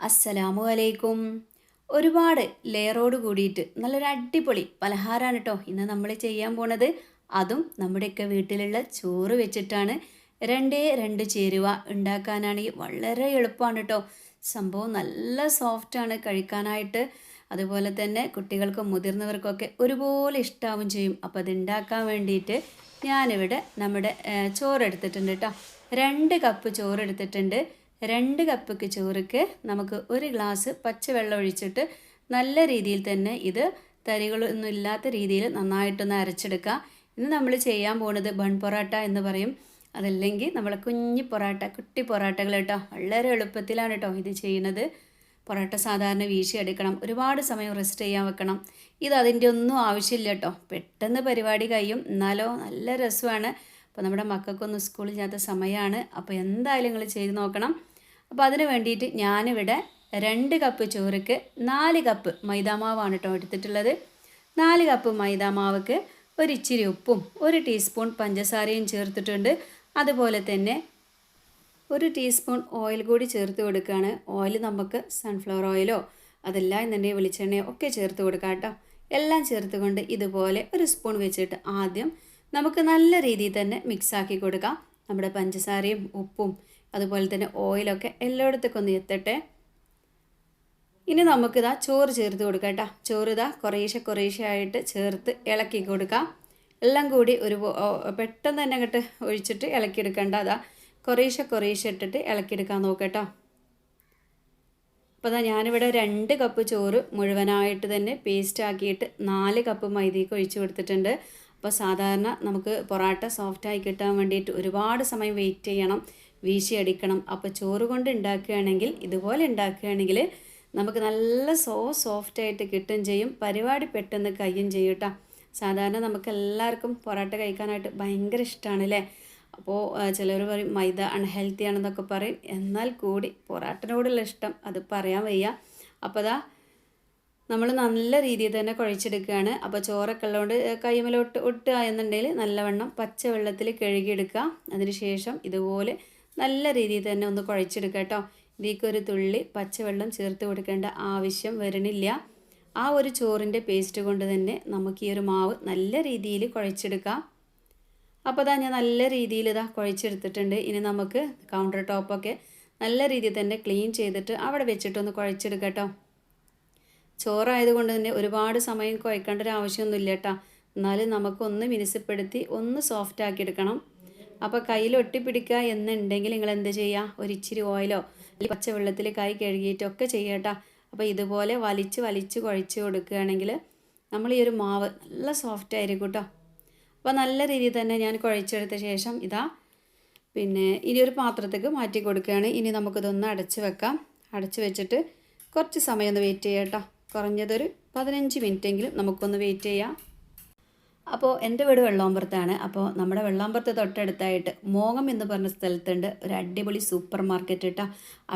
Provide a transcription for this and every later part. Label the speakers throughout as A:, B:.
A: അസ്സലാമു അലൈക്കും ഒരുപാട് ലെയറോട് കൂടിയിട്ട് നല്ലൊരു അടിപൊളി പലഹാരമാണ് കേട്ടോ ഇന്ന് നമ്മൾ ചെയ്യാൻ പോണത്. അതും നമ്മുടെയൊക്കെ വീട്ടിലുള്ള ചോറ് വെച്ചിട്ടാണ്. രണ്ടേ രണ്ട് ചേരുവ ഉണ്ടാക്കാനാണെങ്കിൽ വളരെ എളുപ്പമാണ് കേട്ടോ സംഭവം നല്ല സോഫ്റ്റാണ് കഴിക്കാനായിട്ട്. അതുപോലെ തന്നെ കുട്ടികൾക്കും മുതിർന്നവർക്കൊക്കെ ഒരുപോലെ ഇഷ്ടാവും ചെയ്യും. അപ്പോൾ അത് ഉണ്ടാക്കാൻ വേണ്ടിയിട്ട് ഞാനിവിടെ നമ്മുടെ ചോറ് എടുത്തിട്ടുണ്ട് കേട്ടോ രണ്ട് കപ്പ് ചോറ് എടുത്തിട്ടുണ്ട്. രണ്ട് കപ്പ് ചോറുക്ക് നമുക്ക് ഒരു ഗ്ലാസ് പച്ചവെള്ളം ഒഴിച്ചിട്ട് നല്ല രീതിയിൽ തന്നെ ഇത് തരികളൊന്നും ഇല്ലാത്ത രീതിയിൽ നന്നായിട്ടൊന്ന് അരച്ചെടുക്കുക. ഇന്ന് നമ്മൾ ചെയ്യാൻ പോണത് ബൺ പൊറാട്ട എന്ന് പറയും. അതല്ലെങ്കിൽ നമ്മളെ കുഞ്ഞി പൊറാട്ട കുട്ടി പൊറാട്ടകൾ കേട്ടോ. വളരെ എളുപ്പത്തിലാണ് കേട്ടോ ഇത് ചെയ്യുന്നത്. പൊറാട്ട സാധാരണ വീശി എടുക്കണം. ഒരുപാട് സമയം റെസ്റ്റ് ചെയ്യാൻ വെക്കണം. ഇത് അതിന്റെ ഒന്നും ആവശ്യമില്ല കേട്ടോ. പെട്ടെന്ന് പരിപാടി കഴിയും. എന്നാലോ നല്ല രസമാണ്. അപ്പോൾ നമ്മുടെ മക്കൾക്കൊന്നും സ്കൂളിൽ ഇല്ലാത്ത സമയമാണ്. അപ്പോൾ എന്തായാലും നിങ്ങൾ ചെയ്ത് നോക്കണം. അപ്പോൾ അതിന് വേണ്ടിയിട്ട് ഞാനിവിടെ രണ്ട് കപ്പ് ചോറുക്ക് നാല് കപ്പ് മൈദാമാവാണ് കേട്ടോ എടുത്തിട്ടുള്ളത്. നാല് കപ്പ് മൈദാമാവ്ക്ക് ഒരു ഇച്ചിരി ഉപ്പും ഒരു ടീസ്പൂൺ പഞ്ചസാരയും ചേർത്തിട്ടുണ്ട്. അതുപോലെ തന്നെ ഒരു ടീസ്പൂൺ ഓയിൽ കൂടി ചേർത്ത് കൊടുക്കുകയാണ് ഓയിൽ നമുക്ക് സൺഫ്ലവർ ഓയിലോ അതല്ല എന്നുണ്ടെങ്കിൽ വെളിച്ചെണ്ണയോ ഒക്കെ ചേർത്ത് കൊടുക്കാം കേട്ടോ എല്ലാം ചേർത്തുകൊണ്ട് ഇതുപോലെ ഒരു സ്പൂൺ വെച്ചിട്ട് ആദ്യം നമുക്ക് നല്ല രീതിയിൽ തന്നെ മിക്സാക്കി കൊടുക്കാം. നമ്മുടെ പഞ്ചസാരയും ഉപ്പും അതുപോലെ തന്നെ ഓയിലൊക്കെ എല്ലായിടത്തേക്കും ഒന്ന് എത്തട്ടെ. ഇനി നമുക്കിതാ ചോറ് ചേർത്ത് കൊടുക്കാം കേട്ടോ. ചോറ് ഇതാ കുറേശ്ശെ കുറേശ്ശെ ആയിട്ട് ചേർത്ത് ഇളക്കി കൊടുക്കാം. എല്ലാം കൂടി ഒരു പെട്ടെന്ന് തന്നെ അങ്ങോട്ട് ഒഴിച്ചിട്ട് ഇളക്കിയെടുക്കണ്ട. അതാ കുറേശ്ശെ കുറേശ്ശെ ഇട്ടിട്ട് ഇളക്കിയെടുക്കാൻ നോക്കട്ടോ അപ്പോൾ അതാ ഞാനിവിടെ രണ്ട് കപ്പ് ചോറ് മുഴുവനായിട്ട് തന്നെ പേസ്റ്റ് ആക്കിയിട്ട് നാല് കപ്പ് മൈദയ്ക്ക് ഒഴിച്ച് കൊടുത്തിട്ടുണ്ട്. അപ്പോൾ സാധാരണ നമുക്ക് പൊറാട്ട സോഫ്റ്റായി കിട്ടാൻ വേണ്ടിയിട്ട് ഒരുപാട് സമയം വെയിറ്റ് ചെയ്യണം. വീശിയടിക്കണം. അപ്പോൾ ചോറ് കൊണ്ട് ഉണ്ടാക്കുകയാണെങ്കിൽ ഇതുപോലെ ഉണ്ടാക്കുകയാണെങ്കിൽ നമുക്ക് നല്ല സോ സോഫ്റ്റായിട്ട് കിട്ടും ചെയ്യും. പരിപാടി പെട്ടെന്ന് കഴിയും ചെയ്യും കേട്ടോ. സാധാരണ നമുക്ക് എല്ലാവർക്കും പൊറോട്ട കഴിക്കാനായിട്ട് ഭയങ്കര ഇഷ്ടമാണ് അല്ലേ അപ്പോൾ ചിലർ പറയും മൈദ അൺഹെൽത്തി ആണെന്നൊക്കെ പറയും. എന്നാൽ കൂടി പൊറാട്ടിനോടുള്ള ഇഷ്ടം അത് പറയാൻ വയ്യ. അപ്പോൾ അതാ നമ്മൾ നല്ല രീതിയിൽ തന്നെ കുഴച്ചെടുക്കുകയാണ്. അപ്പോൾ ചോറൊക്കെ ഉള്ളതുകൊണ്ട് കൈമലോട്ട് ഒട്ടുക എന്നുണ്ടെങ്കിൽ നല്ലവണ്ണം പച്ചവെള്ളത്തിൽ കഴുകിയെടുക്കുക. അതിന് ശേഷം ഇതുപോലെ നല്ല രീതിയിൽ തന്നെ ഒന്ന് കുഴച്ചെടുക്കുക കേട്ടോ. ഇതിലേക്ക് തുള്ളി പച്ചവെള്ളം ചേർത്ത് കൊടുക്കേണ്ട ആവശ്യം വരണില്ല ആ ഒരു ചോറിന്റെ പേസ്റ്റ് കൊണ്ട് തന്നെ നമുക്ക് ഈ ഒരു മാവ് നല്ല രീതിയിൽ കുഴച്ചെടുക്കാം. അപ്പോൾ ഞാൻ നല്ല രീതിയിൽ ഇതാ കുഴച്ചെടുത്തിട്ടുണ്ട്. ഇനി നമുക്ക് കൗണ്ടർ ടോപ്പൊക്കെ നല്ല രീതിയിൽ തന്നെ ക്ലീൻ ചെയ്തിട്ട് അവിടെ വെച്ചിട്ടൊന്ന് കുഴച്ചെടുക്കാം കേട്ടോ. ചോറായതുകൊണ്ട് തന്നെ ഒരുപാട് സമയം കുഴക്കേണ്ട ഒരു ആവശ്യമൊന്നുമില്ല കേട്ടോ. എന്നാലും നമുക്കൊന്ന് മിനുസപ്പെടുത്തി ഒന്ന് സോഫ്റ്റ് ആക്കി എടുക്കണം. അപ്പോൾ കയ്യിൽ ഒട്ടിപ്പിടിക്കുക എന്നുണ്ടെങ്കിൽ നിങ്ങൾ എന്ത് ചെയ്യുക? ഒരു ഇച്ചിരി ഓയിലോ അല്ലെങ്കിൽ പച്ചവെള്ളത്തിൽ കൈ കഴുകിയിട്ടൊക്കെ ചെയ്യട്ടോ അപ്പോൾ ഇതുപോലെ വലിച്ച് വലിച്ച് കുഴച്ച് കൊടുക്കുകയാണെങ്കിൽ നമ്മൾ ഈ ഒരു മാവ് നല്ല സോഫ്റ്റ് ആയിരിക്കും കേട്ടോ. അപ്പോൾ നല്ല രീതിയിൽ തന്നെ ഞാൻ കുഴച്ചെടുത്ത ശേഷം ഇതാ പിന്നെ ഇനി ഒരു പാത്രത്തേക്ക് മാറ്റി കൊടുക്കുകയാണ്. ഇനി നമുക്കിതൊന്ന് അടച്ച് വെക്കാം. അടച്ച് വെച്ചിട്ട് കുറച്ച് സമയം ഒന്ന് വെയിറ്റ് ചെയ്യാം കേട്ടോ. കുറഞ്ഞതൊരു പതിനഞ്ച് മിനിറ്റെങ്കിലും നമുക്കൊന്ന് വെയിറ്റ് ചെയ്യാം. അപ്പോൾ എന്റെ വീട് വെള്ളാമ്പുറത്താണ്. അപ്പോൾ നമ്മുടെ വെള്ളാമ്പുറത്ത് തൊട്ടടുത്തായിട്ട് മോങ്ങം എന്ന് പറഞ്ഞ സ്ഥലത്തുണ്ട്. ഒരു അടിപൊളി സൂപ്പർ മാർക്കറ്റ് കേട്ടോ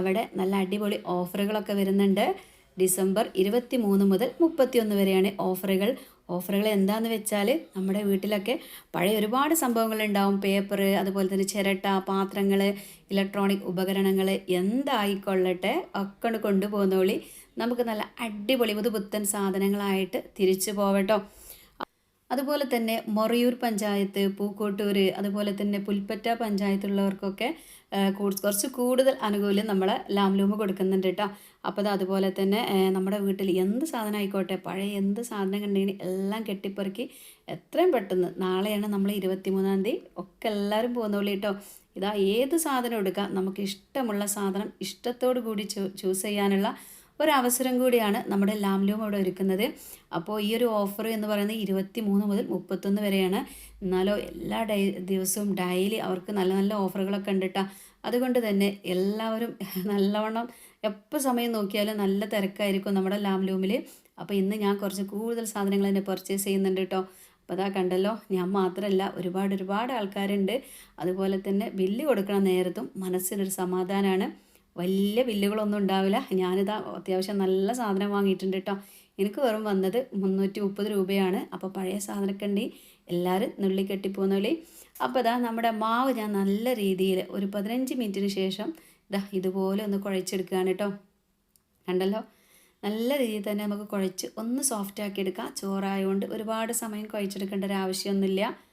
A: അവിടെ നല്ല അടിപൊളി ഓഫറുകളൊക്കെ വരുന്നുണ്ട്. ഡിസംബർ ഇരുപത്തി മൂന്ന് മുതൽ മുപ്പത്തിയൊന്ന് വരെയാണ് ഓഫറുകൾ. ഓഫറുകൾ എന്താന്ന് വെച്ചാൽ നമ്മുടെ വീട്ടിലൊക്കെ പഴയ ഒരുപാട് സംഭവങ്ങൾ ഉണ്ടാവും പേപ്പർ അതുപോലെ തന്നെ ചിരട്ട പാത്രങ്ങൾ ഇലക്ട്രോണിക് ഉപകരണങ്ങൾ എന്തായിക്കൊള്ളട്ടെ ഒക്കെ കൊണ്ടുപോകുന്നോളി നമുക്ക് നല്ല അടിപൊളി പുതുപുത്തൻ സാധനങ്ങളായിട്ട് തിരിച്ചു പോവട്ടോ. അതുപോലെ തന്നെ മൊറയൂർ പഞ്ചായത്ത് പൂക്കോട്ടൂർ അതുപോലെ തന്നെ പുൽപ്പറ്റ പഞ്ചായത്തുള്ളവർക്കൊക്കെ കുറച്ച് കൂടുതൽ ആനുകൂല്യം നമ്മൾ ലാംലൂമ് കൊടുക്കുന്നുണ്ട് കേട്ടോ അപ്പോൾ അത് അതുപോലെ തന്നെ നമ്മുടെ വീട്ടിൽ എന്ത് സാധനം ആയിക്കോട്ടെ പഴയ എന്ത് സാധനം കണ്ടെങ്കിൽ എല്ലാം കെട്ടിപ്പെറുക്കി എത്രയും പെട്ടെന്ന് നാളെയാണ് നമ്മൾ ഇരുപത്തിമൂന്നാം തീയതി ഒക്കെ എല്ലാവരും പോകുന്നുള്ളൂ കേട്ടോ ഇതാ ഏത് സാധനം എടുക്കാം നമുക്ക് ഇഷ്ടമുള്ള സാധനം ഇഷ്ടത്തോടു കൂടി ചൂസ് ചെയ്യാനുള്ള ഒരവസരം കൂടിയാണ് നമ്മുടെ ലാംലൂം അവിടെ ഒരുക്കുന്നത്. അപ്പോൾ ഈ ഒരു ഓഫർ എന്ന് പറയുന്നത് ഇരുപത്തി മൂന്ന് മുതൽ മുപ്പത്തൊന്ന് വരെയാണ്. എന്നാലോ എല്ലാ ഡൈ ദിവസവും ഡെയിലി അവർക്ക് നല്ല നല്ല ഓഫറുകളൊക്കെ ഉണ്ട് കേട്ടോ അതുകൊണ്ട് തന്നെ എല്ലാവരും നല്ലവണ്ണം എപ്പോൾ സമയം നോക്കിയാലും നല്ല തിരക്കായിരിക്കും നമ്മുടെ ലാംലൂമിൽ അപ്പോൾ ഇന്ന് ഞാൻ കുറച്ച് കൂടുതൽ സാധനങ്ങൾ തന്നെ പർച്ചേസ് ചെയ്യുന്നുണ്ട് കേട്ടോ അപ്പോൾ അതാ കണ്ടല്ലോ ഞാൻ മാത്രമല്ല ഒരുപാട് ഒരുപാട് ആൾക്കാരുണ്ട്. അതുപോലെ തന്നെ ബില്ല് കൊടുക്കണ നേരത്തും മനസ്സിനൊരു സമാധാനമാണ് വലിയ ബില്ലുകളൊന്നും ഉണ്ടാവില്ല. ഞാനിതാ അത്യാവശ്യം നല്ല സാധനം വാങ്ങിയിട്ടുണ്ട് കേട്ടോ. എനിക്ക് വെറും വന്നത് മുന്നൂറ്റി മുപ്പത് രൂപയാണ്. അപ്പോൾ പഴയ സാധനമൊക്കെ ഉണ്ടെങ്കിൽ എല്ലാവരും നുള്ളി കെട്ടിപ്പോന്നോളി. അപ്പോൾ ഇതാ നമ്മുടെ മാവ് ഞാൻ നല്ല രീതിയിൽ ഒരു പതിനഞ്ച് മിനിറ്റിന് ശേഷം ഇതാ ഇതുപോലെ ഒന്ന് കുഴച്ചെടുക്കുകയാണ് കേട്ടോ. കണ്ടല്ലോ? നല്ല രീതിയിൽ തന്നെ നമുക്ക് കുഴച്ച് ഒന്ന് സോഫ്റ്റ് ആക്കി എടുക്കാം. ചോറായതുകൊണ്ട് ഒരുപാട് സമയം കുഴച്ചെടുക്കേണ്ട ഒരു ആവശ്യമൊന്നുമില്ല.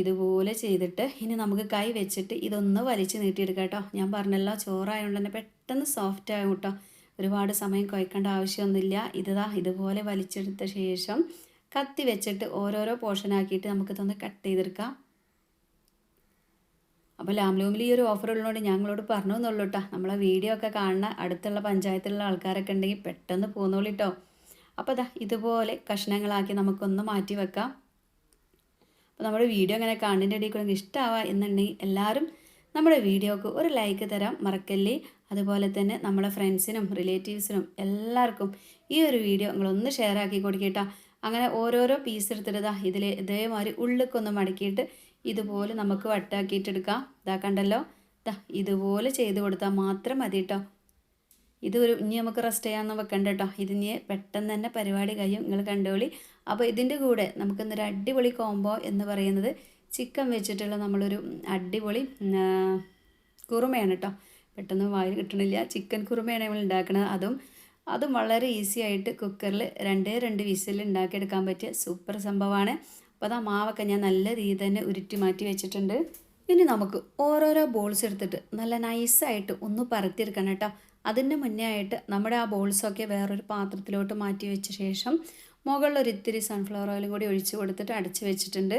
A: ഇതുപോലെ ചെയ്തിട്ട് ഇനി നമുക്ക് കൈ വെച്ചിട്ട് ഇതൊന്ന് വലിച്ച് നീട്ടിയെടുക്കാം കേട്ടോ. ഞാൻ പറഞ്ഞല്ലോ ചോറായതുകൊണ്ട് തന്നെ പെട്ടെന്ന് സോഫ്റ്റ് ആകും കേട്ടോ. ഒരുപാട് സമയം കുഴക്കേണ്ട ആവശ്യമൊന്നുമില്ല. ഇതാ ഇതുപോലെ വലിച്ചെടുത്ത ശേഷം കത്തി വെച്ചിട്ട് ഓരോരോ പോർഷനാക്കിയിട്ട് നമുക്കിതൊന്ന് കട്ട് ചെയ്തെടുക്കാം. അപ്പോൾ ലാംലൂമിൽ ഈ ഒരു ഓഫർ ഉള്ളതുകൊണ്ട് ഞങ്ങളോട് പറഞ്ഞു എന്നുള്ളൂ കേട്ടോ. നമ്മളെ വീഡിയോ ഒക്കെ കാണുന്ന അടുത്തുള്ള പഞ്ചായത്തിലുള്ള ആൾക്കാരൊക്കെ ഉണ്ടെങ്കിൽ പെട്ടെന്ന് പോന്നോളിട്ടോ അപ്പോൾ അതാ ഇതുപോലെ കഷ്ണങ്ങളാക്കി നമുക്കൊന്ന് മാറ്റി വെക്കാം. അപ്പോൾ നമ്മുടെ വീഡിയോ അങ്ങനെ കണ്ടിന്റെ ഇടയിൽ കൂടെ ഇഷ്ടമാവുക എന്നുണ്ടെങ്കിൽ എല്ലാവരും നമ്മുടെ വീഡിയോക്ക് ഒരു ലൈക്ക് തരാം മറക്കല്ലേ? അതുപോലെ തന്നെ നമ്മുടെ ഫ്രണ്ട്സിനും റിലേറ്റീവ്സിനും എല്ലാവർക്കും ഈ ഒരു വീഡിയോ നിങ്ങളൊന്ന് ഷെയർ ആക്കി കൊടുക്കേട്ടാ അങ്ങനെ ഓരോരോ പീസ് എടുത്തിട്ടതാ ഇതിൽ ഇതേമാതിരി ഉള്ളിക്കൊന്ന് മടക്കിയിട്ട് ഇതുപോലെ നമുക്ക് വട്ടാക്കിയിട്ടെടുക്കാം ഇതാ കണ്ടല്ലോ? ഇതാ ഇതുപോലെ ചെയ്ത് കൊടുത്താൽ മാത്രം മതി കേട്ടോ ഇത് ഒരു ഇനി നമുക്ക് റെസ്റ്റ് ചെയ്യാമെന്ന് വെക്കണ്ട കേട്ടോ ഇതിന് പെട്ടെന്ന് തന്നെ പരിപാടി കഴിയും. നിങ്ങൾ കണ്ടോളി. അപ്പോൾ ഇതിന്റെ കൂടെ നമുക്കിന്നൊരു അടിപൊളി കോംബോ എന്ന് പറയുന്നത് ചിക്കൻ വെച്ചിട്ടുള്ള നമ്മളൊരു അടിപൊളി കുറുമയാണ് കേട്ടോ പെട്ടെന്ന് വായിൽ കിട്ടണില്ല. ചിക്കൻ കുറുമയാണ് നമ്മൾ ഉണ്ടാക്കുന്നത് അതും അതും വളരെ ഈസി ആയിട്ട് കുക്കറിൽ രണ്ടേ രണ്ട് വിസിൽ ഉണ്ടാക്കിയെടുക്കാൻ പറ്റിയ സൂപ്പർ സംഭവമാണ്. അപ്പോൾ അതാ മാവൊക്കെ ഞാൻ നല്ല രീതിയിൽ തന്നെ ഉരുട്ടി മാറ്റി വെച്ചിട്ടുണ്ട്. ഇനി നമുക്ക് ഓരോരോ ബോൾസ് എടുത്തിട്ട് നല്ല നൈസായിട്ട് ഒന്ന് പരത്തിയെടുക്കണം കേട്ടോ അതിന്റെ മുന്നേ ആയിട്ട് നമ്മുടെ ആ ബോൾസൊക്കെ വേറൊരു പാത്രത്തിലോട്ട് മാറ്റി വെച്ച ശേഷം മുകളിൽ ഒരിത്തിരി സൺഫ്ലവർ ഓയിലും കൂടി ഒഴിച്ച് കൊടുത്തിട്ട് അടച്ച് വെച്ചിട്ടുണ്ട്.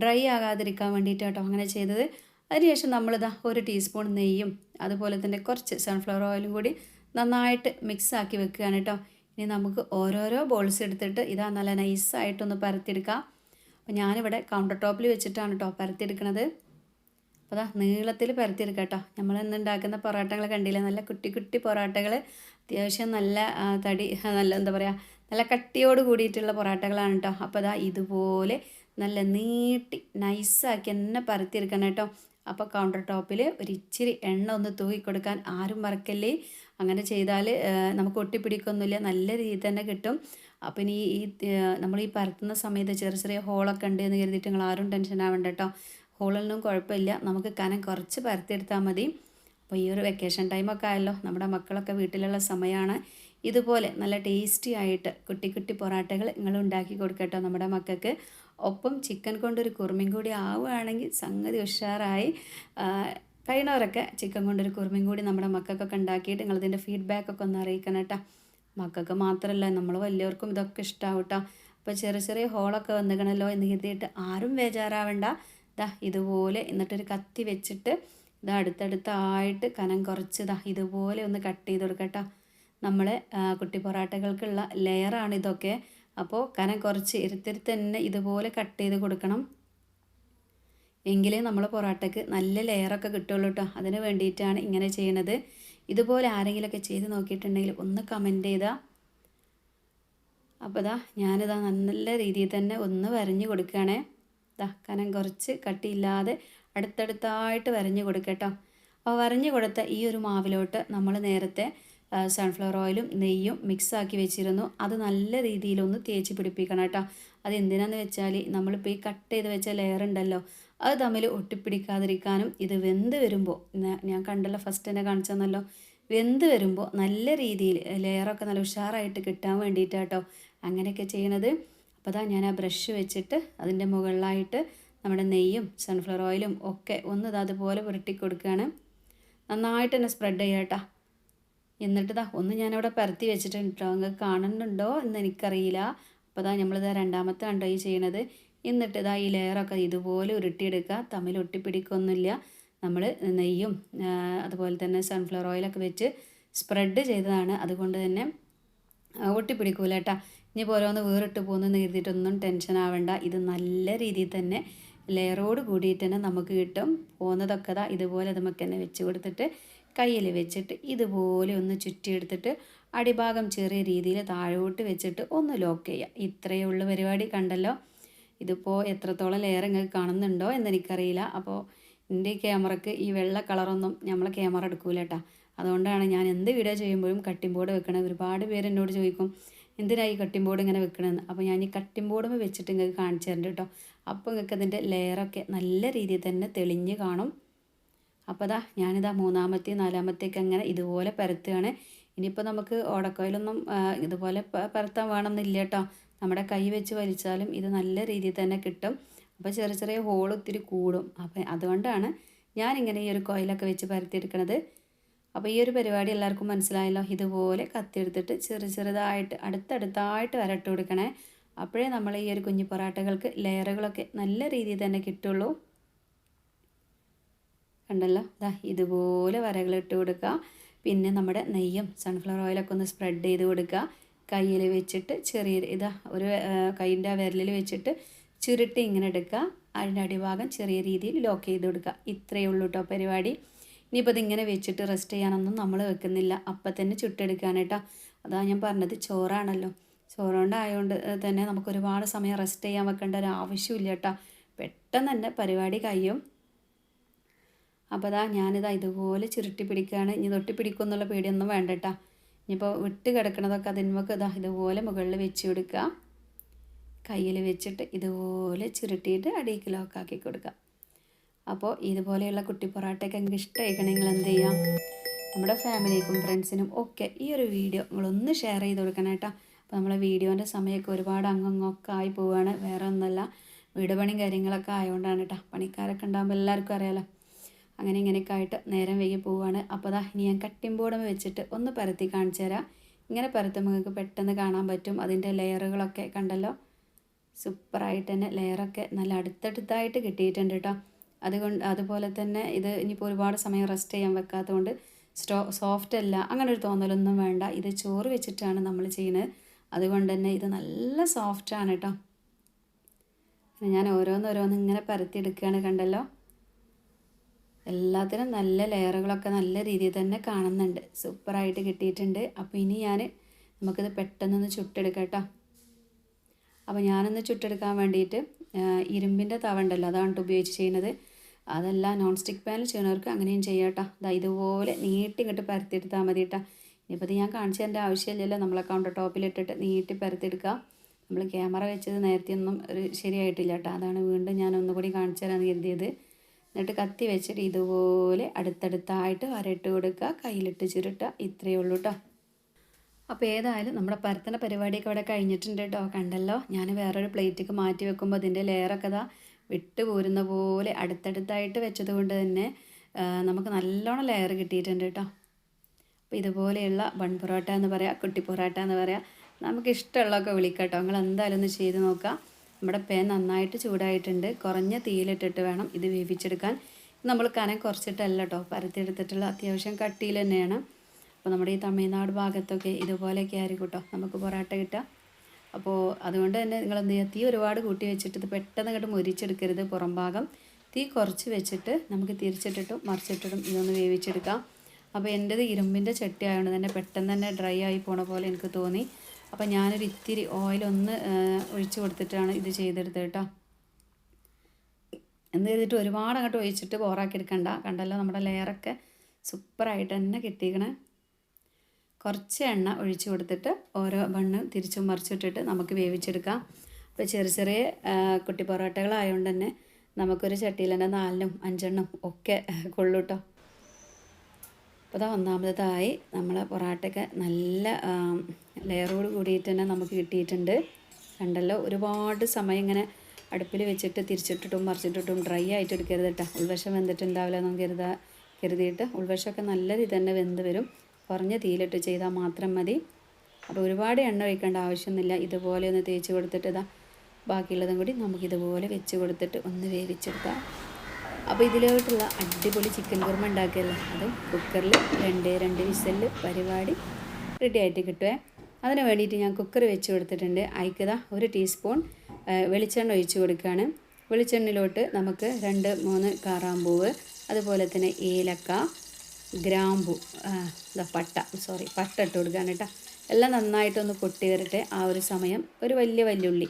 A: ഡ്രൈ ആകാതിരിക്കാൻ വേണ്ടിയിട്ട് കേട്ടോ അങ്ങനെ ചെയ്തത്. അതിനുശേഷം നമ്മളിതാ ഒരു ടീസ്പൂൺ നെയ്യും അതുപോലെ തന്നെ കുറച്ച് സൺഫ്ലവർ ഓയിലും കൂടി നന്നായിട്ട് മിക്സ് ആക്കി വെക്കുകയാണ് കേട്ടോ. ഇനി നമുക്ക് ഓരോരോ ബോൾസ് എടുത്തിട്ട് ഇതാ നല്ല നൈസായിട്ടൊന്ന് പരത്തിയെടുക്കാം. അപ്പോൾ ഞാനിവിടെ കൗണ്ടർ ടോപ്പിൽ വെച്ചിട്ടാണ് കേട്ടോ പരത്തിയെടുക്കണത്. അപ്പോൾ അതാ നീളത്തിൽ പരത്തിയെടുക്കാം കേട്ടോ. നമ്മൾ ഇന്ന് ഉണ്ടാക്കുന്ന പൊറോട്ടകൾ കണ്ടില്ലേ? നല്ല കുട്ടി കുട്ടി പൊറോട്ടകൾ അത്യാവശ്യം നല്ല തടി നല്ല എന്താ പറയുക നല്ല കട്ടിയോട് കൂടിയിട്ടുള്ള പൊറോട്ടകളാണ് കേട്ടോ അപ്പോൾ അതാ ഇതുപോലെ നല്ല നീട്ടി നൈസാക്കി തന്നെ പരത്തിയെടുക്കണം കേട്ടോ. അപ്പോൾ കൗണ്ടർ ടോപ്പിൽ ഒരു ഇച്ചിരി എണ്ണ ഒന്ന് തൂക്കി കൊടുക്കാൻ ആരും മറക്കല്ലേ? അങ്ങനെ ചെയ്താൽ നമുക്ക് ഒട്ടിപ്പിടിക്കൊന്നുമില്ല. നല്ല രീതിയിൽ തന്നെ കിട്ടും. അപ്പം ഇനി ഈ നമ്മൾ ഈ പരത്തുന്ന സമയത്ത് ചെറിയ ചെറിയ ഹോളൊക്കെ ഉണ്ട് എന്ന് കരുതിയിട്ട് നിങ്ങൾ ആരും ടെൻഷൻ ആവണ്ട കേട്ടോ ഹോളൊന്നും കുഴപ്പമില്ല. നമുക്ക് കനം കുറച്ച് പരത്തിയെടുത്താൽ മതി. അപ്പോൾ ഈ ഒരു വെക്കേഷൻ ടൈമൊക്കെ ആയല്ലോ. നമ്മുടെ മക്കളൊക്കെ വീട്ടിലുള്ള സമയമാണ്. ഇതുപോലെ നല്ല ടേസ്റ്റി ആയിട്ട് കുട്ടി കുട്ടി പൊറാട്ടകൾ നിങ്ങൾ ഉണ്ടാക്കി കൊടുക്കട്ടോ നമ്മുടെ മക്കൾക്ക്. ഒപ്പം ചിക്കൻ കൊണ്ടൊരു കുറുമയും കൂടി ആവുകയാണെങ്കിൽ സംഗതി ഉഷാറായി. കഴിയണവരൊക്കെ ചിക്കൻ കൊണ്ടൊരു കുറുമയും കൂടി നമ്മുടെ മക്കൾക്കൊക്കെ ഉണ്ടാക്കിയിട്ട് നിങ്ങളതിന്റെ ഫീഡ്ബാക്കൊക്കെ ഒന്ന് അറിയിക്കണം കേട്ടോ. മക്കൾക്ക് മാത്രമല്ല നമ്മൾ വലിയവർക്കും ഇതൊക്കെ ഇഷ്ടമാവും കേട്ടോ. അപ്പോൾ ചെറിയ ചെറിയ ഹോളൊക്കെ വന്നിക്കണല്ലോ എന്ന് കരുതിയിട്ട് ആരും ബേജാറാവണ്ട. ഇതാ ഇതുപോലെ എന്നിട്ടൊരു കത്തി വെച്ചിട്ട് ഇതാ അടുത്തടുത്തായിട്ട് കനം കുറച്ച് ഇതാ ഇതുപോലെ ഒന്ന് കട്ട് ചെയ്ത് കൊടുക്കട്ടോ. നമ്മളെ കുട്ടി പൊറാട്ടകൾക്കുള്ള ലെയറാണ് ഇതൊക്കെ. അപ്പോൾ കനം കുറച്ച് ഇരുത്തിരുത്ത് തന്നെ ഇതുപോലെ കട്ട് ചെയ്ത് കൊടുക്കണം. എങ്കിലേ നമ്മൾ പൊറാട്ടയ്ക്ക് നല്ല ലെയറൊക്കെ കിട്ടുള്ളൂ കേട്ടോ അതിന് വേണ്ടിയിട്ടാണ് ഇങ്ങനെ ചെയ്യണത്. ഇതുപോലെ ആരെങ്കിലുമൊക്കെ ചെയ്ത് നോക്കിയിട്ടുണ്ടെങ്കിൽ ഒന്ന് കമന്റ് ചെയ്താൽ അപ്പോൾ ഇതാ ഞാനിതാ നല്ല രീതിയിൽ തന്നെ ഒന്ന് വരഞ്ഞു കൊടുക്കുകയാണേ. ഇതാ കനം കുറച്ച് കട്ടിയില്ലാതെ അടുത്തടുത്തായിട്ട് വരഞ്ഞു കൊടുക്കട്ടോ അപ്പോൾ വരഞ്ഞു കൊടുത്ത ഈ ഒരു മാവിലോട്ട് നമ്മൾ നേരത്തെ സൺഫ്ലവർ ഓയിലും നെയ്യും മിക്സ് ആക്കി വെച്ചിരുന്നു. അത് നല്ല രീതിയിലൊന്ന് തേച്ച് പിടിപ്പിക്കണം കേട്ടോ. അത് എന്തിനാന്ന് വെച്ചാൽ നമ്മളിപ്പോൾ ഈ കട്ട് ചെയ്ത് വെച്ച ലെയർ ഉണ്ടല്ലോ അത് തമ്മിൽ ഒട്ടിപ്പിടിക്കാതിരിക്കാനും ഇത് വെന്ത് വരുമ്പോൾ ഞാൻ കണ്ടല്ലോ ഫസ്റ്റ് തന്നെ കാണിച്ചെന്നല്ലോ വെന്ത് വരുമ്പോൾ നല്ല രീതിയിൽ ലെയറൊക്കെ നല്ല ഉഷാറായിട്ട് കിട്ടാൻ വേണ്ടിയിട്ടാട്ടോ അങ്ങനെയൊക്കെ ചെയ്യണത്. അപ്പോൾ അതാ ഞാൻ ആ ബ്രഷ് വെച്ചിട്ട് അതിന്റെ മുകളിലായിട്ട് നമ്മുടെ നെയ്യും സൺഫ്ലവർ ഓയിലും ഒക്കെ ഒന്ന് അതുപോലെ പുരട്ടി കൊടുക്കുകയാണ്. നന്നായിട്ട് തന്നെ സ്പ്രെഡ് ചെയ്യാം കേട്ടോ. എന്നിട്ട് ഇതാ ഒന്ന് ഞാനവിടെ പരത്തി വെച്ചിട്ടുണ്ട് കേട്ടോ നിങ്ങൾക്ക് കാണുന്നുണ്ടോ എന്ന് എനിക്കറിയില്ല. അപ്പോൾ ഇതാ നമ്മളിതാ രണ്ടാമത്തെ കണ്ടോ ഈ ചെയ്യണത്. എന്നിട്ട് ഇതാ ഈ ലെയറൊക്കെ ഇതുപോലെ ഉരുട്ടിയെടുക്കുക. തമ്മിൽ ഒട്ടിപ്പിടിക്കൊന്നുമില്ല. നമ്മൾ നെയ്യും അതുപോലെ തന്നെ സൺഫ്ലവർ ഓയിലൊക്കെ വെച്ച് സ്പ്രെഡ് ചെയ്തതാണ്. അതുകൊണ്ട് തന്നെ ഒട്ടിപ്പിടിക്കൂല കേട്ടോ ഇനി ഓരോന്ന് വേറിട്ട് പോകുന്നു കരുതിയിട്ടൊന്നും ടെൻഷൻ ആവേണ്ട. ഇത് നല്ല രീതിയിൽ തന്നെ ലെയറോട് കൂടിയിട്ട് തന്നെ നമുക്ക് കിട്ടും. പോകുന്നതൊക്കെ ഇതാ ഇതുപോലെ നമുക്ക് തന്നെ വെച്ച് കൊടുത്തിട്ട് കയ്യിൽ വെച്ചിട്ട് ഇതുപോലെ ഒന്ന് ചുറ്റിയെടുത്തിട്ട് അടിഭാഗം ചെറിയ രീതിയിൽ താഴോട്ട് വെച്ചിട്ട് ഒന്ന് ലോക്ക് ചെയ്യുക. ഇത്രയേ ഉള്ളു പരിപാടി. കണ്ടല്ലോ? ഇതിപ്പോൾ എത്രത്തോളം ലെയർ നിങ്ങൾക്ക് കാണുന്നുണ്ടോ എന്നെനിക്കറിയില്ല. അപ്പോൾ എന്റെ ക്യാമറക്ക് ഈ വെള്ള കളറൊന്നും നമ്മൾ ക്യാമറ എടുക്കൂല കേട്ടോ അതുകൊണ്ടാണ് ഞാൻ എന്ത് വീഡിയോ ചെയ്യുമ്പോഴും കട്ടിംഗ് ബോർഡ് വെക്കണത്. ഒരുപാട് പേര് എന്നോട് ചോദിക്കും എന്തിനായി കട്ടിംഗ് ബോർഡ് ഇങ്ങനെ വെക്കണമെന്ന് അപ്പോൾ ഞാൻ ഈ കട്ടിംഗ് ബോർഡ് വെച്ചിട്ട് നിങ്ങൾക്ക് കാണിച്ചു തരുന്നുണ്ട് കേട്ടോ അപ്പോൾ നിങ്ങൾക്ക് അതിന്റെ ലെയറൊക്കെ നല്ല രീതിയിൽ തന്നെ തെളിഞ്ഞ് കാണും. അപ്പോൾ അതാ ഞാനിതാ മൂന്നാമത്തെ നാലാമത്തേക്ക് അങ്ങനെ ഇതുപോലെ പരത്തുകയാണ്. ഇനിയിപ്പോൾ നമുക്ക് ഓടക്കോയിലൊന്നും ഇതുപോലെ പരത്താൻ വേണമെന്നില്ല കേട്ടോ നമ്മുടെ കൈ വെച്ച് വലിച്ചാലും ഇത് നല്ല രീതിയിൽ തന്നെ കിട്ടും. അപ്പോൾ ചെറിയ ചെറിയ ഹോൾ ഒത്തിരി കൂടും. അപ്പം അതുകൊണ്ടാണ് ഞാനിങ്ങനെ ഈ ഒരു കോയിലൊക്കെ വെച്ച് പരത്തിയെടുക്കണത്. അപ്പോൾ ഈ ഒരു പരിപാടി എല്ലാവർക്കും മനസ്സിലായല്ലോ. ഇതുപോലെ കത്തിയെടുത്തിട്ട് ചെറു ചെറുതായിട്ട് അടുത്തടുത്തായിട്ട് വരട്ട് കൊടുക്കണേ. അപ്പോഴേ നമ്മൾ ഈ ഒരു കുഞ്ഞു പൊറാട്ടകൾക്ക് ലെയറുകളൊക്കെ നല്ല രീതിയിൽ തന്നെ കിട്ടുള്ളൂ. കണ്ടല്ലോ? ഇതാ ഇതുപോലെ വരകൾ ഇട്ട് കൊടുക്കുക. പിന്നെ നമ്മുടെ നെയ്യും സൺഫ്ലവർ ഓയിലൊക്കെ ഒന്ന് സ്പ്രെഡ് ചെയ്ത് കൊടുക്കുക. കയ്യിൽ വെച്ചിട്ട് ചെറിയ ഇതാ ഒരു കൈന്റെ വിരലിൽ വെച്ചിട്ട് ചുരുട്ടി ഇങ്ങനെ എടുക്കുക. അതിന്റെ അടിഭാഗം ചെറിയ രീതിയിൽ ലോക്ക് ചെയ്ത് കൊടുക്കുക. ഇത്രയേ ഉള്ളൂ കേട്ടോ പരിപാടി. ഇനിയിപ്പോൾ ഇതിങ്ങനെ വെച്ചിട്ട് റെസ്റ്റ് ചെയ്യാനൊന്നും നമ്മൾ വെക്കുന്നില്ല. അപ്പം തന്നെ ചുട്ടെടുക്കുകയാണ് കേട്ടോ അതാ ഞാൻ പറഞ്ഞത് ചോറാണല്ലോ. ചോറുകൊണ്ടായതുകൊണ്ട് തന്നെ നമുക്ക് ഒരുപാട് സമയം റെസ്റ്റ് ചെയ്യാൻ വെക്കേണ്ട ഒരു ആവശ്യമില്ല കേട്ടോ പെട്ടെന്ന് തന്നെ പരിപാടി കഴിയും. അപ്പോൾ അതാ ഞാനിതാ ഇതുപോലെ ചുരുട്ടി പിടിക്കുകയാണ് ഇനി തൊട്ടി പിടിക്കും എന്നുള്ള പേടിയൊന്നും വേണ്ട കേട്ടോ ഇനിയിപ്പോൾ വിട്ട് കിടക്കണതൊക്കെ അതിന്മൊക്കെ ഇതാ ഇതുപോലെ മുകളിൽ വെച്ച് കൊടുക്കുക കയ്യിൽ വെച്ചിട്ട് ഇതുപോലെ ചുരുട്ടിയിട്ട് അടിയിലേക്ക് ലോക്കാക്കി കൊടുക്കുക അപ്പോൾ ഇതുപോലെയുള്ള കുട്ടി പൊറാട്ടയൊക്കെ നിങ്ങൾക്ക് ഇഷ്ടമായിക്കണമെങ്കിൽ എന്ത് ചെയ്യാം നമ്മുടെ ഫാമിലിക്കും ഫ്രണ്ട്സിനും ഒക്കെ ഈ ഒരു വീഡിയോ നിങ്ങളൊന്ന് ഷെയർ ചെയ്ത് കൊടുക്കണം കേട്ടോ. അപ്പോൾ നമ്മളെ വീഡിയോന്റെ സമയമൊക്കെ ഒരുപാട് അങ്ങങ്ങൊക്കെ ആയി പോവുകയാണ് വേറെ ഒന്നല്ല വീട് പണിയും കാര്യങ്ങളൊക്കെ ആയതുകൊണ്ടാണ് കേട്ടോ. പണിക്കാരൊക്കെ ഉണ്ടാകുമ്പോൾ എല്ലാവർക്കും അറിയാലോ. അങ്ങനെ ഇങ്ങനെയൊക്കെ ആയിട്ട് നേരം വൈകി പോവുകയാണ് അപ്പോൾ അതാ ഇനി ഞാൻ കട്ടിങ് ബോർഡ് വെച്ചിട്ട് ഒന്ന് പരത്തി കാണിച്ചു തരാം. ഇങ്ങനെ പരത്തുമ്പോൾ നിങ്ങൾക്ക് പെട്ടെന്ന് കാണാൻ പറ്റും. അതിന്റെ ലെയറുകളൊക്കെ കണ്ടല്ലോ? സൂപ്പറായിട്ട് തന്നെ ലെയറൊക്കെ നല്ല അടുത്തടുത്തായിട്ട് കിട്ടിയിട്ടുണ്ട് കേട്ടോ അതുകൊണ്ട് അതുപോലെ തന്നെ ഇത് ഇനിയിപ്പോൾ ഒരുപാട് സമയം റെസ്റ്റ് ചെയ്യാൻ വെക്കാത്തതുകൊണ്ട് സ്റ്റോ സോഫ്റ്റ് അല്ല അങ്ങനെ ഒരു തോന്നലൊന്നും വേണ്ട. ഇത് ചോറ് വെച്ചിട്ടാണ് നമ്മൾ ചെയ്യുന്നത്. അതുകൊണ്ട് തന്നെ ഇത് നല്ല സോഫ്റ്റാണ് കേട്ടോ ഞാൻ ഓരോന്നോരോന്ന് ഇങ്ങനെ പരത്തിയെടുക്കുകയാണ് കണ്ടല്ലോ? എല്ലാത്തിനും നല്ല ലെയറുകളൊക്കെ നല്ല രീതിയിൽ തന്നെ കാണുന്നുണ്ട്. സൂപ്പറായിട്ട് കിട്ടിയിട്ടുണ്ട്. അപ്പോൾ ഇനി ഞാൻ നമുക്കിത് പെട്ടെന്നൊന്ന് ചുട്ടെടുക്കാം കേട്ടോ. അപ്പോൾ ഞാനൊന്ന് ചുട്ടെടുക്കാൻ വേണ്ടിയിട്ട് ഇരുമ്പിന്റെ തവ ഉണ്ടല്ലോ അതാണ് ഉപയോഗിച്ച് ചെയ്യുന്നത്. അതല്ല നോൺ സ്റ്റിക്ക് പാനിൽ ചെയ്യുന്നവർക്ക് അങ്ങനെയും ചെയ്യാം കേട്ടോ. ദാ ഇതുപോലെ നീട്ടി ഇങ്ങോട്ട് പരത്തിയെടുത്താൽ മതി കേട്ടോ. ഇനിയിപ്പോൾ ഞാൻ കാണിച്ചു തരേണ്ട ആവശ്യമില്ലല്ലോ നമ്മളെ കൗണ്ടർ ടോപ്പിലിട്ടിട്ട് നീട്ടി പരത്തിയെടുക്കുക. നമ്മൾ ക്യാമറ വെച്ചത് നേരത്തെ ഒന്നും ഒരു ശരിയായിട്ടില്ല കേട്ടോ. അതാണ് വീണ്ടും ഞാൻ ഒന്നുകൂടി കാണിച്ചു തരാമെന്ന് കരുതിയത്. എന്നിട്ട് കത്തി വെച്ചിട്ട് ഇതുപോലെ അടുത്തടുത്തായിട്ട് വരട്ട് കൊടുക്കുക. കയ്യിലിട്ട് ചുരുട്ടുക. ഇത്രയേ ഉള്ളൂ കേട്ടോ അപ്പോൾ ഏതായാലും നമ്മുടെ പരത്തണ പരിപാടിയൊക്കെ ഇവിടെ കഴിഞ്ഞിട്ടുണ്ട് കേട്ടോ കണ്ടല്ലോ? ഞാൻ വേറൊരു പ്ലേറ്റിലേക്ക് മാറ്റി വെക്കുമ്പോൾ അതിന്റെ ലെയറൊക്കെ ഇതാ വിട്ട് പോരുന്ന പോലെ അടുത്തടുത്തായിട്ട് വെച്ചത് കൊണ്ട് തന്നെ നമുക്ക് നല്ലോണം ലെയർ കിട്ടിയിട്ടുണ്ട് കേട്ടോ അപ്പോൾ ഇതുപോലെയുള്ള ബൺ പൊറോട്ട എന്ന് പറയാം കുട്ടി പൊറോട്ട എന്ന് പറയാം നമുക്ക് ഇഷ്ടമുള്ളതൊക്കെ വിളിക്കാം കേട്ടോ നിങ്ങൾ എന്തായാലും ഒന്ന് ചെയ്ത് നോക്കാം. നമ്മുടെ പാൻ നന്നായിട്ട് ചൂടായിട്ടുണ്ട്. കുറഞ്ഞ തീയിലിട്ടിട്ട് വേണം ഇത് വേവിച്ചെടുക്കാൻ. നമ്മൾ കനം കുറച്ചിട്ടല്ല കേട്ടോ പരത്തിയെടുത്തിട്ടുള്ള അത്യാവശ്യം കട്ടിയിൽ തന്നെയാണ്. അപ്പോൾ നമ്മുടെ ഈ തമിഴ്നാട് ഭാഗത്തൊക്കെ ഇതുപോലെയൊക്കെ ആയിരിക്കും കേട്ടോ നമുക്ക് പൊറാട്ട കിട്ടുക. അപ്പോൾ അതുകൊണ്ട് തന്നെ നിങ്ങൾ എന്ത് ചെയ്യുക? തീ ഒരുപാട് കൂട്ടി വെച്ചിട്ട് ഇത് പെട്ടെന്ന് അങ്ങോട്ട് മുരിച്ചെടുക്കരുത്. പുറം ഭാഗം തീ കുറച്ച് വെച്ചിട്ട് നമുക്ക് തിരിച്ചിട്ടിട്ടും മറിച്ചിട്ടിട്ടും ഇതൊന്ന് വേവിച്ചെടുക്കാം. അപ്പോൾ എന്റേത് ഇരുമ്പിന്റെ ചട്ടി ആയതുകൊണ്ട് തന്നെ പെട്ടെന്ന് തന്നെ ഡ്രൈ ആയി പോണ പോലെ എനിക്ക് തോന്നി. അപ്പോൾ ഞാനൊരു ഇത്തിരി ഓയിലൊന്ന് ഒഴിച്ച് കൊടുത്തിട്ടാണ് ഇത് ചെയ്തെടുത്തത് കേട്ടോ. എന്ത് ചെയ്തിട്ട് ഒരുപാട് അങ്ങോട്ട് ഒഴിച്ചിട്ട് ബോറാക്കി എടുക്കണ്ട. കണ്ടല്ലോ നമ്മുടെ ലെയറൊക്കെ സൂപ്പറായിട്ട് തന്നെ കിട്ടിയിരിക്കണേ. കുറച്ച് എണ്ണ ഒഴിച്ച് കൊടുത്തിട്ട് ഓരോ ബണ്ണ് തിരിച്ചും മറിച്ചിട്ടിട്ട് നമുക്ക് വേവിച്ചെടുക്കാം. അപ്പോൾ ചെറിയ ചെറിയ കുട്ടി പൊറോട്ടകളായതുകൊണ്ട് തന്നെ നമുക്കൊരു ചട്ടിയിൽ തന്നെ നാലിനും അഞ്ചെണ്ണം ഒക്കെ കൊള്ളൂട്ടോ. അപ്പോൾ അതാ ഒന്നാമതായി നമ്മളെ പൊറാട്ടയ്ക്ക് നല്ല ലെയറോട് കൂടിയിട്ട് തന്നെ നമുക്ക് കിട്ടിയിട്ടുണ്ട്. കണ്ടല്ലോ ഒരുപാട് സമയം ഇങ്ങനെ അടുപ്പിൽ വെച്ചിട്ട് തിരിച്ചിട്ടിട്ടും മറിച്ചിട്ടിട്ടും ഡ്രൈ ആയിട്ട് എടുക്കരുത് കേട്ടോ. ഉൾവശം വെന്തിട്ടുണ്ടാവില്ല നമുക്ക് കരുതാ കരുതിയിട്ട് ഉൾവശമൊക്കെ നല്ല രീതി തന്നെ വെന്ത് വരും. കുറഞ്ഞ തീയിലിട്ട് ചെയ്താൽ മാത്രം മതി. അപ്പോൾ ഒരുപാട് എണ്ണ ഒഴിക്കേണ്ട ആവശ്യമൊന്നുമില്ല. ഇതുപോലെ ഒന്ന് തേച്ച് കൊടുത്തിട്ട് ഇതാ ബാക്കിയുള്ളതും കൂടി നമുക്കിതുപോലെ വെച്ച് കൊടുത്തിട്ട് ഒന്ന് വേവിച്ചെടുക്കാം അപ്പോൾ ഇതിലോട്ടുള്ള അടിപൊളി ചിക്കൻ കുറുമ ഉണ്ടാക്കിയല്ലോ? അത് കുക്കറിൽ രണ്ട് രണ്ട് വിസലിൽ പരിപാടി റെഡി ആയിട്ട് കിട്ടുമേ അതിന് വേണ്ടിയിട്ട് ഞാൻ കുക്കർ വെച്ച് കൊടുത്തിട്ടുണ്ട്. അയക്കത ഒരു ടീസ്പൂൺ വെളിച്ചെണ്ണ ഒഴിച്ച് കൊടുക്കുകയാണ് വെളിച്ചെണ്ണയിലോട്ട് നമുക്ക് രണ്ട് മൂന്ന് കാറാമ്പൂവ് അതുപോലെ തന്നെ ഏലക്ക ഗ്രാമ്പു പട്ട സോറി പട്ട ഇട്ട് കൊടുക്കുകയാണ് കേട്ടോ. എല്ലാം നന്നായിട്ടൊന്ന് പൊട്ടി വരട്ടെ ആ ഒരു സമയം. ഒരു വലിയ വല്യുള്ളി.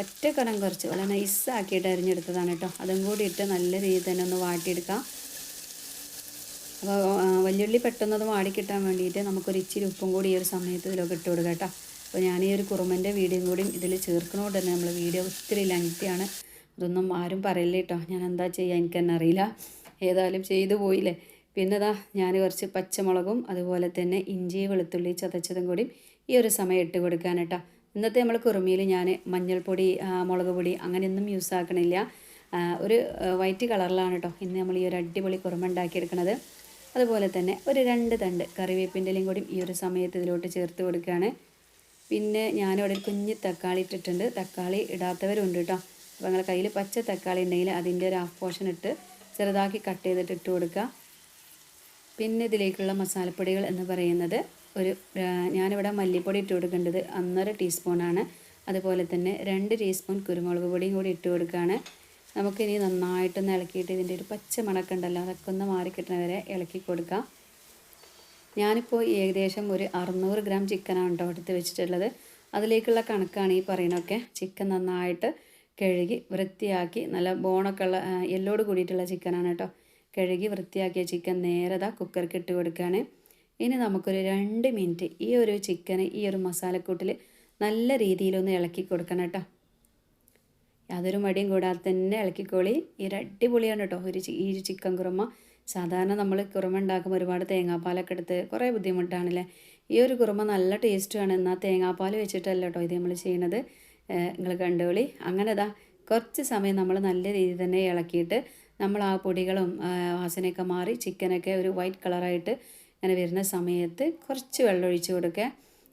A: ഒറ്റ കടം കുറച്ച്. വളരെ നൈസാക്കിയിട്ട് അരിഞ്ഞെടുത്തതാണ് കേട്ടോ അതും കൂടി ഇട്ട് നല്ല രീതിയിൽ തന്നെ ഒന്ന് വാട്ടിയെടുക്കാം. അപ്പോൾ വല്യുള്ളി പെട്ടെന്നത് വാടി കിട്ടാൻ വേണ്ടിയിട്ട് നമുക്കൊരു ഇച്ചിരി ഉപ്പും കൂടി ഈ ഒരു സമയത്ത് ഇതിലൊക്കെ ഇട്ട് കൊടുക്കാം കേട്ടോ അപ്പോൾ ഞാൻ ഈ ഒരു കുറുമന്റെ വീഡിയോ കൂടി ഇതിൽ ചേർക്കണോണ്ട് തന്നെ നമ്മൾ വീഡിയോ ഒത്തിരി ലെങ്ത്തിയാണ് അതൊന്നും ആരും പറയില്ല കേട്ടോ ഞാൻ എന്താ ചെയ്യുക എനിക്ക് തന്നെ അറിയില്ല. ഏതായാലും ചെയ്തു പോയില്ലേ? പിന്നെ ഇതാ ഞാൻ കുറച്ച് പച്ചമുളകും അതുപോലെ തന്നെ ഇഞ്ചി വെളുത്തുള്ളി ചതച്ചതും കൂടി ഈ ഒരു സമയം ഇട്ട് കൊടുക്കാൻ ഇന്നത്തെ നമ്മൾ കുറുമിയിൽ ഞാൻ മഞ്ഞൾപ്പൊടി മുളക് പൊടി അങ്ങനെയൊന്നും യൂസ് ആക്കണില്ല. ഒരു വൈറ്റ് കളറിലാണ് കേട്ടോ ഇന്ന് നമ്മൾ ഈ ഒരു അടിപൊളി കുറുമ ഉണ്ടാക്കിയെടുക്കുന്നത് അതുപോലെ തന്നെ ഒരു രണ്ട് തണ്ട് കറിവേപ്പിന്റെലും കൂടി ഈ ഒരു സമയത്ത് ഇതിലോട്ട് ചേർത്ത് കൊടുക്കുകയാണ് പിന്നെ ഞാനിവിടെ ഒരു കുഞ്ഞ് തക്കാളി ഇട്ടിട്ടുണ്ട്. തക്കാളി ഇടാത്തവരുണ്ട് കേട്ടോ അപ്പോൾ നിങ്ങളുടെ കയ്യിൽ പച്ച തക്കാളി ഉണ്ടെങ്കിൽ അതിന്റെ ഒരു ഹാഫ് പോർഷൻ ഇട്ട് ചെറുതാക്കി കട്ട് ചെയ്തിട്ട് ഇട്ട് കൊടുക്കുക പിന്നെ ഇതിലേക്കുള്ള മസാലപ്പൊടികൾ എന്ന് പറയുന്നത് ഒരു ഞാനിവിടെ മല്ലിപ്പൊടി ഇട്ട് കൊടുക്കേണ്ടത് ഒന്നര ടീസ്പൂണാണ്. അതുപോലെ തന്നെ രണ്ട് ടീസ്പൂൺ കുരുമുളക് പൊടിയും കൂടി ഇട്ട് കൊടുക്കുകയാണ്. നമുക്കിനി നന്നായിട്ടൊന്ന് ഇളക്കിയിട്ട് ഇതിന്റെ ഒരു പച്ച മണക്കുണ്ടല്ലോ അതൊക്കെ ഒന്ന് മാറിക്കിട്ടുന്ന വരെ ഇളക്കി കൊടുക്കാം. ഞാനിപ്പോൾ ഏകദേശം ഒരു അറുന്നൂറ് ഗ്രാം ചിക്കനാണ് കേട്ടോ എടുത്ത് വെച്ചിട്ടുള്ളത്. അതിലേക്കുള്ള കണക്കാണ് ഈ പറയുന്നതൊക്കെ. ചിക്കൻ നന്നായിട്ട് കഴുകി വൃത്തിയാക്കി നല്ല ബോണൊക്കെ ഉള്ള എല്ലോട് കൂടിയിട്ടുള്ള ചിക്കനാണ് കേട്ടോ. കഴുകി വൃത്തിയാക്കിയ ചിക്കൻ നേരത കുക്കർക്ക് ഇട്ട് കൊടുക്കുകയാണ്. ഇനി നമുക്കൊരു രണ്ട് മിനിറ്റ് ഈ ഒരു ചിക്കന് ഈ ഒരു മസാലക്കൂട്ടിൽ നല്ല രീതിയിലൊന്ന് ഇളക്കി കൊടുക്കണം കേട്ടോ. യാതൊരു മടിയും കൂടാതെ തന്നെ ഇളക്കിക്കോളി. ഈ അടിപൊളിയാണ് കേട്ടോ. ഒരു ഈ ഒരു ചിക്കൻ കുറുമ. സാധാരണ നമ്മൾ കുറുമ ഉണ്ടാക്കുമ്പോൾ ഒരുപാട് തേങ്ങാപ്പാലൊക്കെ എടുത്ത് കുറേ ബുദ്ധിമുട്ടാണല്ലേ? ഈ ഒരു കുറുമ നല്ല ടേസ്റ്റുമാണ് എന്നാൽ തേങ്ങാപ്പാൽ വെച്ചിട്ടല്ല കേട്ടോ ഇത് നമ്മൾ ചെയ്യണത്. നിങ്ങൾ കണ്ടോളി. അങ്ങനെ ഇതാ കുറച്ച് സമയം നമ്മൾ നല്ല രീതിയിൽ തന്നെ ഇളക്കിയിട്ട് നമ്മൾ ആ പൊടികളും വാസനയൊക്കെ മാറി ചിക്കനൊക്കെ ഒരു വൈറ്റ് കളറായിട്ട് അങ്ങനെ വരുന്ന സമയത്ത് കുറച്ച് വെള്ളം ഒഴിച്ച് കൊടുക്കുക.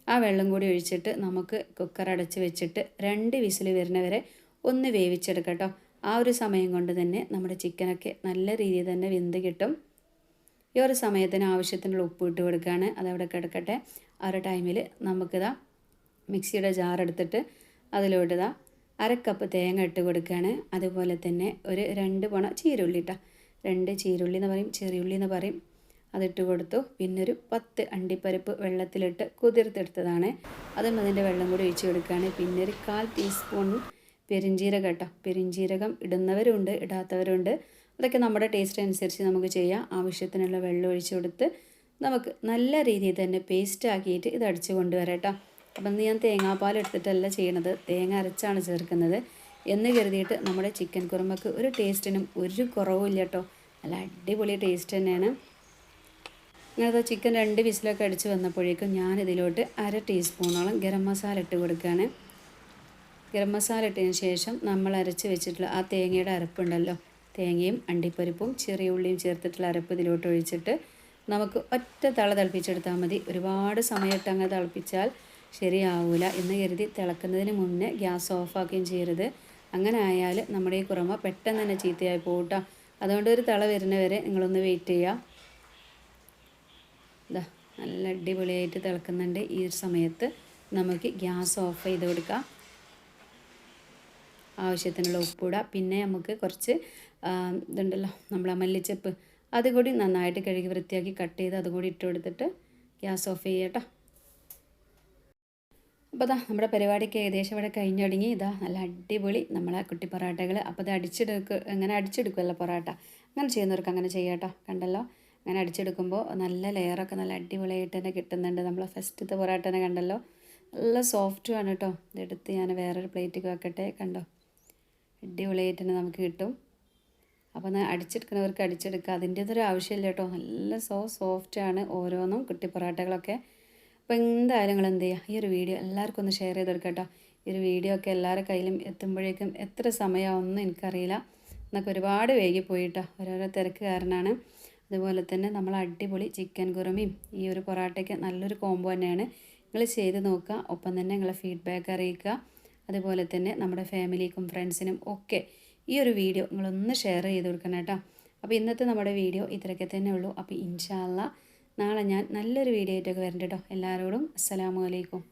A: ആ വെള്ളം കൂടി ഒഴിച്ചിട്ട് നമുക്ക് കുക്കർ അടച്ച് വെച്ചിട്ട് രണ്ട് വിസിൽ വരുന്നവരെ ഒന്ന് വേവിച്ചെടുക്കാം കേട്ടോ. ആ ഒരു സമയം കൊണ്ട് തന്നെ നമ്മുടെ ചിക്കനൊക്കെ നല്ല രീതിയിൽ തന്നെ വെന്ത് കിട്ടും. ഈ ഒരു സമയത്തിന് ആവശ്യത്തിനുള്ള ഉപ്പ് ഇട്ട് കൊടുക്കുകയാണ്. അതവിടെ കിടക്കട്ടെ. ആ ഒരു ടൈമിൽ നമുക്കിതാ മിക്സിയുടെ ജാർ എടുത്തിട്ട് അതിലോട്ട് ഇതാ അരക്കപ്പ് തേങ്ങ ഇട്ട് കൊടുക്കുകയാണ്. അതുപോലെ തന്നെ ഒരു രണ്ട് പണ ചീരുള്ളി ഇട്ടാ. രണ്ട് ചീരുള്ളി എന്ന് പറയും ചെറിയുള്ളി എന്ന് പറയും. അതിട്ട് കൊടുത്തു. പിന്നെ ഒരു പത്ത് അണ്ടിപ്പരിപ്പ് വെള്ളത്തിലിട്ട് കുതിർത്തെടുത്തതാണ്. അതും അതിന്റെ വെള്ളം കൂടി ഒഴിച്ചു കൊടുക്കുകയാണ്. പിന്നെ ഒരു കാൽ ടീസ്പൂൺ പെരിഞ്ജീരകം കേട്ടോ. പെരിഞ്ജീരകം ഇടുന്നവരുണ്ട് ഇടാത്തവരുണ്ട്. അതൊക്കെ നമ്മുടെ ടേസ്റ്റ് അനുസരിച്ച് നമുക്ക് ചെയ്യാം. ആവശ്യത്തിനുള്ള വെള്ളം ഒഴിച്ചു കൊടുത്ത് നമുക്ക് നല്ല രീതിയിൽ തന്നെ പേസ്റ്റ് ആക്കിയിട്ട് ഇത് അടിച്ചു കൊണ്ടുവരാം കേട്ടോ. അപ്പം ഞാൻ തേങ്ങാപ്പാൽ എടുത്തിട്ടല്ല ചെയ്യണത്. തേങ്ങ അരച്ചാണ് ചേർക്കുന്നത്. എന്ന് കരുതിയിട്ട് നമ്മുടെ ചിക്കൻ കുറുമക്ക് ഒരു ടേസ്റ്റിനും ഒരു കുറവുമില്ല കേട്ടോ. നല്ല അടിപൊളി ടേസ്റ്റ് തന്നെയാണ്. ഇങ്ങനത്തെ ചിക്കൻ രണ്ട് വിസിലൊക്കെ അടിച്ച് വന്നപ്പോഴേക്കും ഞാനിതിലോട്ട് അര ടീസ്പൂണോളം ഗരം മസാല ഇട്ട് കൊടുക്കുകയാണ്. ഗരം മസാല ഇട്ടതിന് ശേഷം നമ്മൾ അരച്ച് വെച്ചിട്ടുള്ള ആ തേങ്ങയുടെ അരപ്പുണ്ടല്ലോ തേങ്ങയും അണ്ടിപ്പരിപ്പും ചെറിയ ഉള്ളിയും ചേർത്തിട്ടുള്ള അരപ്പ് ഇതിലോട്ട് ഒഴിച്ചിട്ട് നമുക്ക് ഒറ്റ തള തിളപ്പിച്ചെടുത്താൽ മതി. ഒരുപാട് സമയത്ത് അങ്ങ് തിളപ്പിച്ചാൽ ശരിയാവില്ല എന്ന് കരുതി തിളക്കുന്നതിന് മുന്നേ ഗ്യാസ് ഓഫാക്കുകയും ചെയ്യരുത്. അങ്ങനെ ആയാൽ നമ്മുടെ ഈ കുറമ പെട്ടെന്ന് തന്നെ ചീത്തയായി പോകട്ടോ അതുകൊണ്ട് ഒരു തള വരുന്നവരെ നിങ്ങളൊന്ന് വെയിറ്റ് ചെയ്യുക. ഇതാ നല്ല അടിപൊളിയായിട്ട് തിളക്കുന്നുണ്ട് ഈ ഒരു സമയത്ത്. നമുക്ക് ഗ്യാസ് ഓഫ് ചെയ്ത് കൊടുക്കാം. ആവശ്യത്തിനുള്ള ഉപ്പിടുക പിന്നെ നമുക്ക് കുറച്ച് ഇതുണ്ടല്ലോ നമ്മളെ മല്ലിച്ചപ്പ്. അതുകൂടി നന്നായിട്ട് കഴുകി വൃത്തിയാക്കി കട്ട് ചെയ്ത് അതുകൂടി ഇട്ട് കൊടുത്തിട്ട് ഗ്യാസ് ഓഫ് ചെയ്യട്ടോ അപ്പോൾ അതാ നമ്മുടെ പരിപാടിക്ക് ഏകദേശം ഇവിടെ കഴിഞ്ഞു തുടങ്ങി. ഇതാ നല്ല അടിപൊളി നമ്മളെ കുട്ടി പൊറാട്ടകൾ അപ്പോൾ അത് അടിച്ചെടുക്കുക അങ്ങനെ അടിച്ചെടുക്കുമല്ലോ പൊറാട്ട. അങ്ങനെ ചെയ്യുന്നവർക്ക് അങ്ങനെ ചെയ്യാട്ടോ കണ്ടല്ലോ? അങ്ങനെ അടിച്ചെടുക്കുമ്പോൾ നല്ല ലെയറൊക്കെ നല്ല അടിപൊളിയായിട്ട് തന്നെ കിട്ടുന്നുണ്ട്. നമ്മൾ ഫസ്റ്റത്തെ പൊറോട്ട തന്നെ കണ്ടല്ലോ? നല്ല സോഫ്റ്റുമാണ് കേട്ടോ ഇതെടുത്ത് ഞാൻ വേറൊരു പ്ലേറ്റിൽ വെക്കട്ടെ. കണ്ടോ? അടിപൊളിയായിട്ട് തന്നെ നമുക്ക് കിട്ടും. അപ്പോൾ ഞാൻ അടിച്ചെടുക്കുന്നവർക്ക് അടിച്ചെടുക്കുക അതിന്റെതൊരു ആവശ്യമില്ല കേട്ടോ നല്ല സോ സോഫ്റ്റാണ് ഓരോന്നും കുട്ടി പൊറോട്ടകളൊക്കെ. അപ്പോൾ എന്തായാലും നിങ്ങൾ എന്ത് ചെയ്യുക ഈ ഒരു വീഡിയോ എല്ലാവർക്കും ഒന്ന് ഷെയർ ചെയ്ത് കേട്ടോ ഈ ഒരു വീഡിയോ ഒക്കെ എല്ലാവരുടെ കയ്യിലും എത്തുമ്പോഴേക്കും എത്ര സമയമാവുമെന്ന് എനിക്കറിയില്ല. എന്നൊക്കെ ഒരുപാട് വേഗി പോയിട്ടോ ഓരോരോ തിരക്ക് കാരണമാണ് അതുപോലെ തന്നെ നമ്മൾ അടിപൊളി ചിക്കൻ കുറുമയും ഈ ഒരു പൊറാട്ടയ്ക്ക് നല്ലൊരു കോംബോ തന്നെയാണ്. നിങ്ങൾ ചെയ്ത് നോക്കുക. ഒപ്പം തന്നെ നിങ്ങളെ ഫീഡ്ബാക്ക് അറിയിക്കുക. അതുപോലെ തന്നെ നമ്മുടെ ഫാമിലിക്കും ഫ്രണ്ട്സിനും ഒക്കെ ഈ ഒരു വീഡിയോ നിങ്ങളൊന്ന് ഷെയർ ചെയ്ത് കൊടുക്കണം കേട്ടോ. അപ്പോൾ ഇന്നത്തെ നമ്മുടെ വീഡിയോ ഇത്രയൊക്കെ തന്നെ ഉള്ളൂ. അപ്പോൾ ഇൻഷാല്ല നാളെ ഞാൻ നല്ലൊരു വീഡിയോ ആയിട്ടൊക്കെ വരണ്ട കേട്ടോ. എല്ലാവരോടും അസ്സലാമു അലൈക്കും.